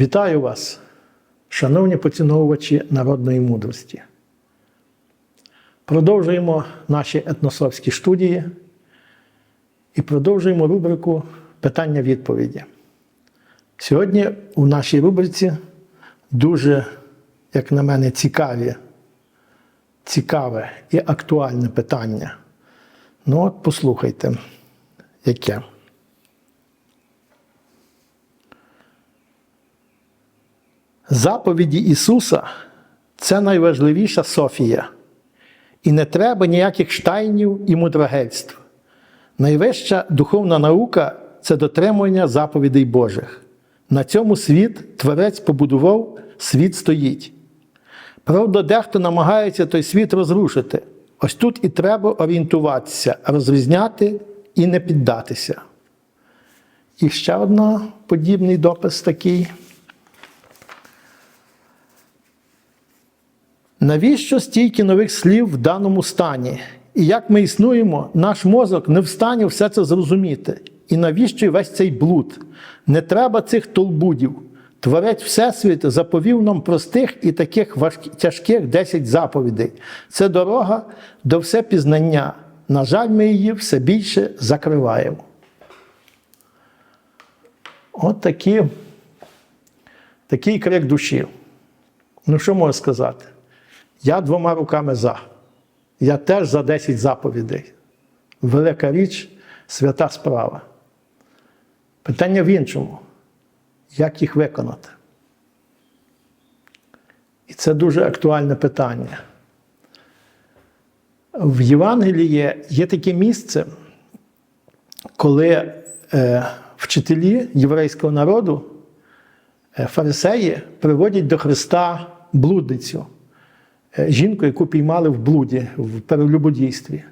Вітаю вас, шановні поціновувачі народної мудрості. Продовжуємо наші етносовські студії і продовжуємо рубрику Питання-відповіді. Сьогодні у нашій рубриці дуже, як на мене, цікаві, цікаве і актуальне питання. Ну, от послухайте, яке. Заповіді Ісуса це найважливіша Софія. І не треба ніяких штайнів і мудрогельств. Найвища духовна наука це дотримування заповідей Божих. На цьому світ Творець побудував, світ стоїть. Правда, дехто намагається той світ розрушити. Ось тут і треба орієнтуватися, розрізняти і не піддатися. І ще один подібний допис такий. Навіщо стільки нових слів в даному стані? І як ми існуємо, наш мозок не в стані все це зрозуміти. І навіщо весь цей блуд? Не треба цих толбудів. Творець Всесвіту заповів нам простих і таких важких, тяжких 10 заповідей. Це дорога до всепізнання. На жаль, ми її все більше закриваємо. От такі, такий крик душі. Ну, що можу сказати? Я двома руками за. Я теж за 10 заповідей. Велика річ, свята справа. Питання в іншому. Як їх виконати? І це дуже актуальне питання. В Євангелії є таке місце, коли е, вчителі єврейського народу, е, фарисеї, приводять до Христа блудницю, жінку, яку піймали в блуді, в перелюбодійстві.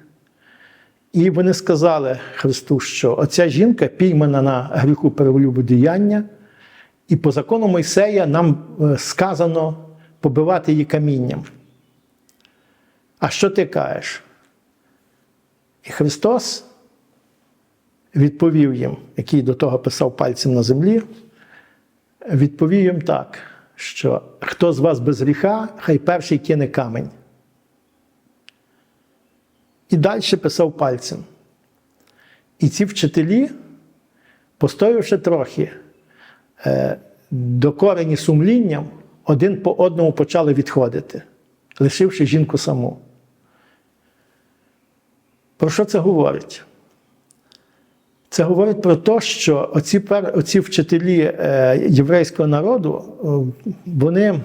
І вони сказали Христу, що оця жінка піймана на гріху перелюбодіяння, і по закону Мойсея нам е, сказано побивати її камінням. А що ти кажеш? І Христос відповів їм, який до того писав пальцем на землі, відповів їм так, що хто з вас без гріха, хай перший кине камень. І далі писав пальцем. І ці вчителі, постоявши трохи, е, докорені сумлінням, один по одному почали відходити, лишивши жінку саму. Про що це говорить? Це говорить про те, що оці, оці вчителі е, єврейського народу, е, вони,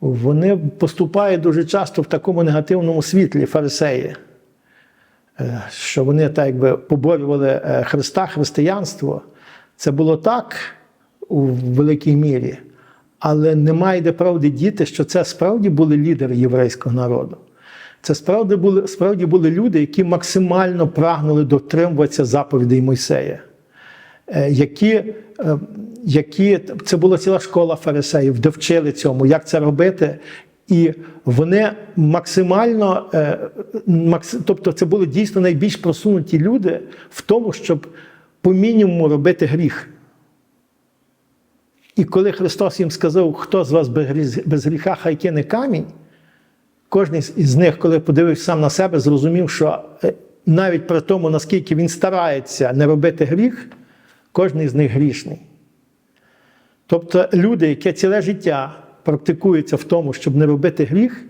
вони поступають дуже часто в такому негативному світлі фарисеї, Е, що вони так якби поборювали Христа, християнство. Це було так у великій мірі, але немає де правди діти, що це справді були лідери єврейського народу. Це справді були, справді були люди, які максимально прагнули дотримуватися заповідей Мойсея. Е, Які, е, які, це була ціла школа фарисеїв, де вчили цьому, як це робити. І вони максимально, е, тобто це були дійсно найбільш просунуті люди в тому, щоб по мінімуму робити гріх. І коли Христос їм сказав, хто з вас без гріха, хай кине камінь, кожен із них, коли подивився сам на себе, зрозумів, що е, навіть при тому, наскільки він старається не робити гріх, кожен із них грішний. Тобто люди, які ціле життя практикуються в тому, щоб не робити гріх,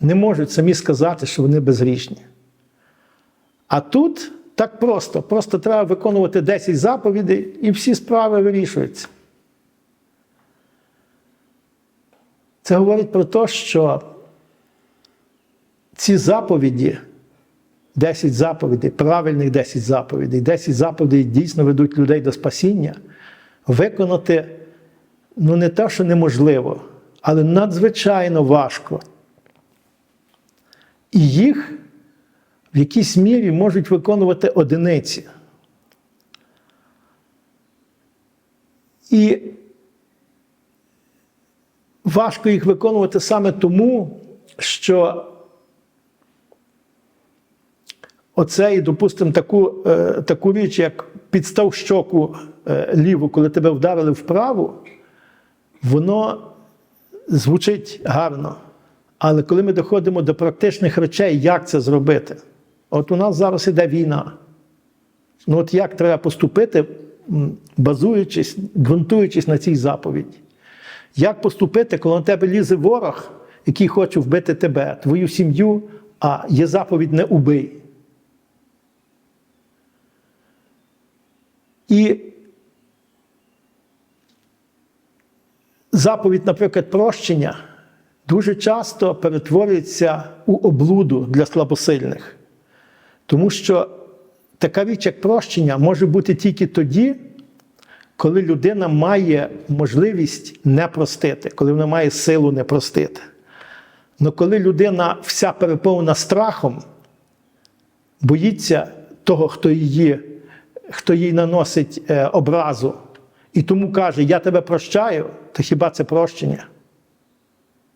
не можуть самі сказати, що вони безгрішні. А тут так просто, просто треба виконувати 10 заповідей, і всі справи вирішуються. Це говорить про те, що ці заповіді, 10 заповідей, правильних 10 заповідей, 10 заповідей дійсно ведуть людей до спасіння, виконати ну не те, що неможливо, але надзвичайно важко. І їх в якійсь мірі можуть виконувати одиниці. І важко їх виконувати саме тому, що оцей, допустимо, таку, е, таку річ, як підстав щоку е, ліву, коли тебе вдарили вправу, воно звучить гарно. Але коли ми доходимо до практичних речей, як це зробити? От у нас зараз іде війна. Ну от як треба поступити, базуючись, ґрунтуючись на цій заповіді? Як поступити, коли на тебе лізе ворог, який хоче вбити тебе, твою сім'ю, а є заповідь не убий? І заповідь, наприклад, прощення дуже часто перетворюється у облуду для слабосильних. Тому що така річ, як прощення, може бути тільки тоді, коли людина має можливість не простити, коли вона має силу не простити. Але коли людина вся переповнена страхом, боїться того, хто її, хто їй наносить е, образу, і тому каже, я тебе прощаю, то хіба це прощення?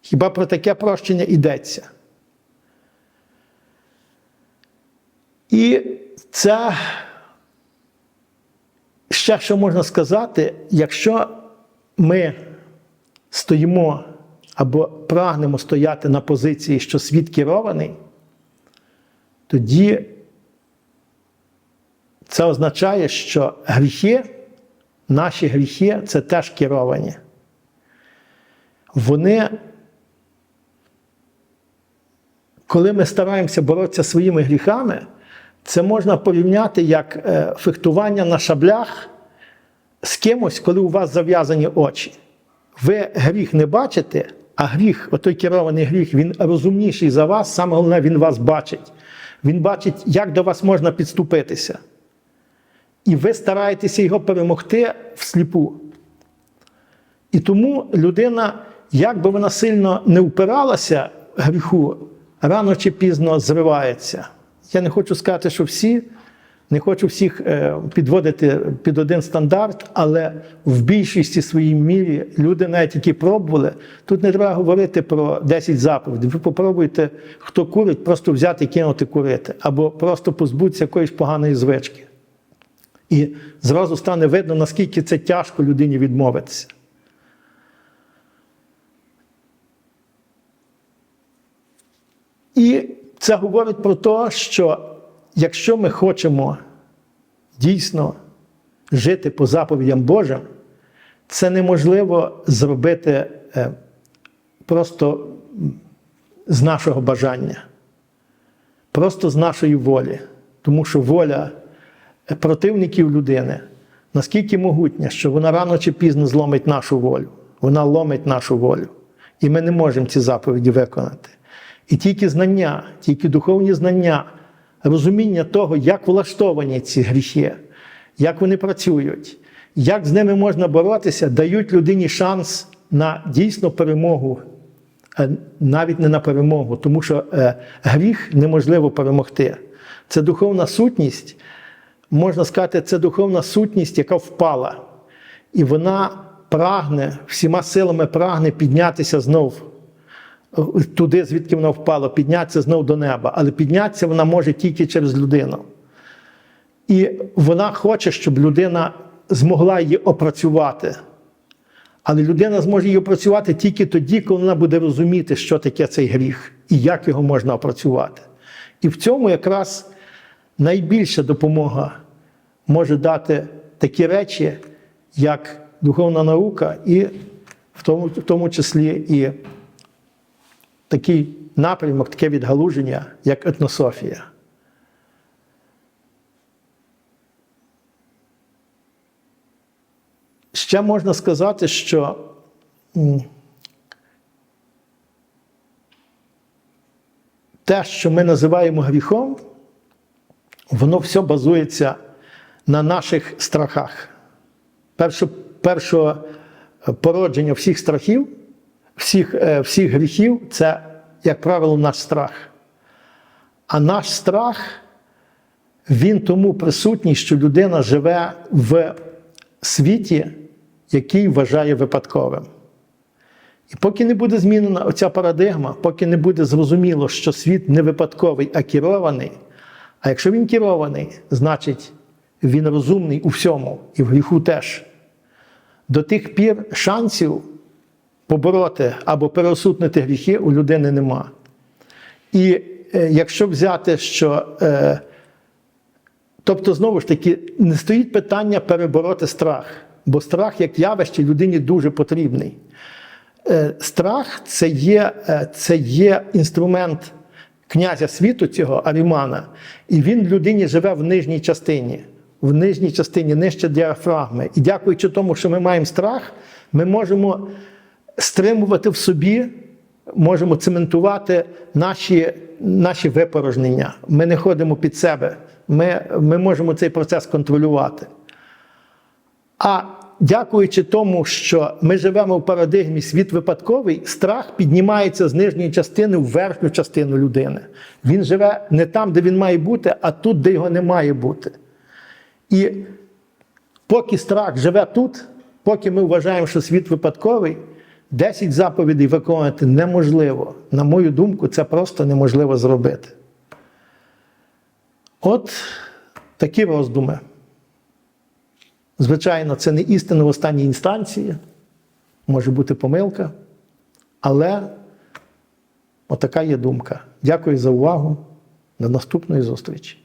Хіба про таке прощення йдеться? І це ще що можна сказати, якщо ми стоїмо або прагнемо стояти на позиції, що світ керований, тоді це означає, що гріхи, наші гріхи це теж керовані. Вони, коли ми стараємося боротися своїми гріхами, це можна порівняти як е, фехтування на шаблях з кимось, коли у вас зав'язані очі. Ви гріх не бачите, а гріх, отой керований гріх, він розумніший за вас, саме головне, він вас бачить. Він бачить, як до вас можна підступитися. І ви стараєтеся його перемогти всліпу. І тому людина, як би вона сильно не впиралася гріху, рано чи пізно зривається. Я не хочу сказати, що всі, не хочу всіх е, підводити під один стандарт, але в більшості своїй мірі люди навіть які пробували, тут не треба говорити про 10 заповідей. Ви попробуйте, хто курить, просто взяти і кинути курити, або просто позбутися якоїсь поганої звички. І зразу стане видно, наскільки це тяжко людині відмовитися. І це говорить про те, що якщо ми хочемо дійсно жити по заповідям Божим, це неможливо зробити е, просто з нашого бажання, просто з нашої волі. Тому що воля противників людини наскільки могутня, що вона рано чи пізно зломить нашу волю. Вона ломить нашу волю. І ми не можемо ці заповіді виконати. І тільки знання, тільки духовні знання, розуміння того, як влаштовані ці гріхи, як вони працюють, як з ними можна боротися, дають людині шанс на дійсну перемогу, е, навіть не на перемогу, тому що е, гріх неможливо перемогти. Це духовна сутність, можна сказати, це духовна сутність, яка впала. І вона прагне, всіма силами прагне піднятися знов туди, звідки вона впала, піднятися знов до неба. Але піднятися вона може тільки через людину. І вона хоче, щоб людина змогла її опрацювати. Але людина зможе її опрацювати тільки тоді, коли вона буде розуміти, що таке цей гріх і як його можна опрацювати. І в цьому якраз найбільша допомога може дати такі речі, як духовна наука, і в тому, в тому числі і такий напрямок, таке відгалуження, як етнософія. Ще можна сказати, що те, що ми називаємо гріхом, воно все базується на наших страхах. Перше, перше породження всіх страхів, всіх, е, всіх гріхів це, як правило, наш страх. А наш страх, він тому присутній, що людина живе в світі, який вважає випадковим. І поки не буде змінена оця парадигма, поки не буде зрозуміло, що світ не випадковий, а керований. А якщо він керований, значить він розумний у всьому, і в гріху теж. До тих пір шансів побороти або переосутнити гріхи у людини нема. І е, якщо взяти, що. Е, тобто, знову ж таки, не стоїть питання перебороти страх, бо страх як явище людині дуже потрібний. Е, страх це є, це є інструмент князя світу цього Арімана, і він людині живе в нижній частині, в нижній частині, нижче діафрагми. І дякуючи тому, що ми маємо страх, ми можемо стримувати в собі, можемо цементувати наші, наші випорожнення. Ми не ходимо під себе, ми, ми можемо цей процес контролювати. А дякуючи тому, що ми живемо в парадигмі світ випадковий, страх піднімається з нижньої частини в верхню частину людини. Він живе не там, де він має бути, а тут, де його не має бути. І поки страх живе тут, поки ми вважаємо, що світ випадковий, 10 заповідей виконувати неможливо. На мою думку, це просто неможливо зробити. От такі роздуми. Звичайно, це не істина в останній інстанції, може бути помилка, але отака є думка. Дякую за увагу. До наступної зустрічі.